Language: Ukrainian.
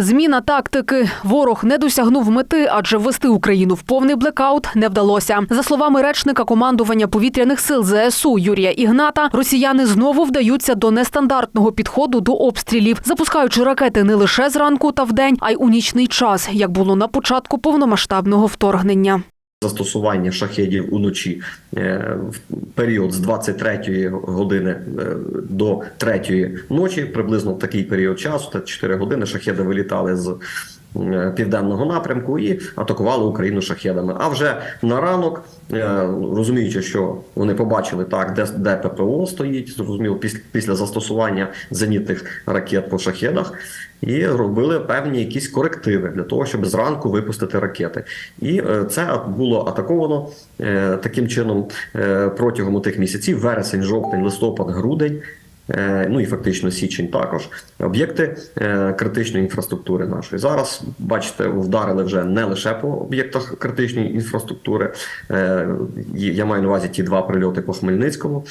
Зміна тактики. Ворог не досягнув мети, адже ввести Україну в повний блекаут не вдалося. За словами речника командування повітряних сил ЗСУ Юрія Ігната, росіяни знову вдаються до нестандартного підходу до обстрілів, запускаючи ракети не лише зранку та вдень, а й у нічний час, як було на початку повномасштабного вторгнення. Застосування шахедів уночі е, в період з 23 години е, до 3 ночі, приблизно в такий період часу, та 4 години шахеди вилітали з південного напрямку і атакували Україну шахедами. А вже на ранок, е, розуміючи, що вони побачили так, де, де ППО стоїть, зрозуміло, після, після застосування зенітних ракет по шахедах, і робили певні якісь корективи для того, щоб зранку випустити ракети. І е, це було атаковано е, таким чином е, протягом тих місяців: вересень, жовтень, листопад, грудень. Е, Ну і фактично січень також об'єкти е, критичної інфраструктури нашої. Зараз бачите, вдарили вже не лише по об'єктах критичної інфраструктури. Е, Я маю на увазі ті два прильоти по Хмельницькому.